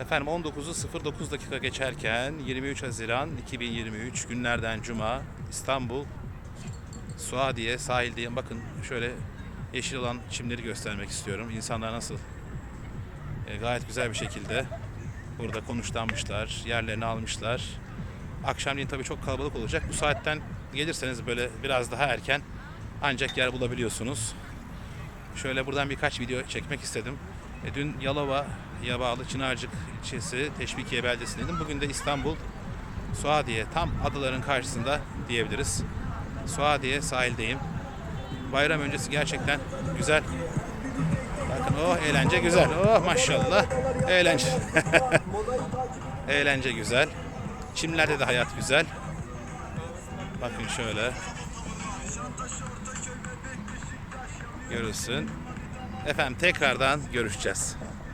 Efendim 19'u 09 dakika geçerken 23 Haziran 2023 günlerden Cuma İstanbul Suadiye sahildeyim. Bakın şöyle yeşil olan çimleri göstermek istiyorum. İnsanlar nasıl e, gayet güzel bir şekilde burada konuşlanmışlar, yerlerini almışlar. Akşamleyin tabii çok kalabalık olacak. Bu saatten gelirseniz böyle biraz daha erken ancak yer bulabiliyorsunuz. Şöyle buradan birkaç video çekmek istedim. E, dün Yalova, Yabağlı, Çınarcık ilçesi, Teşvikiye beldesindeydim. Bugün de İstanbul, Suadiye, tam adaların karşısında diyebiliriz. Suadiye sahildeyim. Bayram öncesi gerçekten güzel. Bakın oh eğlence güzel. Oh maşallah. Eğlence. eğlence güzel. Çimlerde de hayat güzel. Bakın şöyle. Görürsün. Efendim tekrardan görüşeceğiz.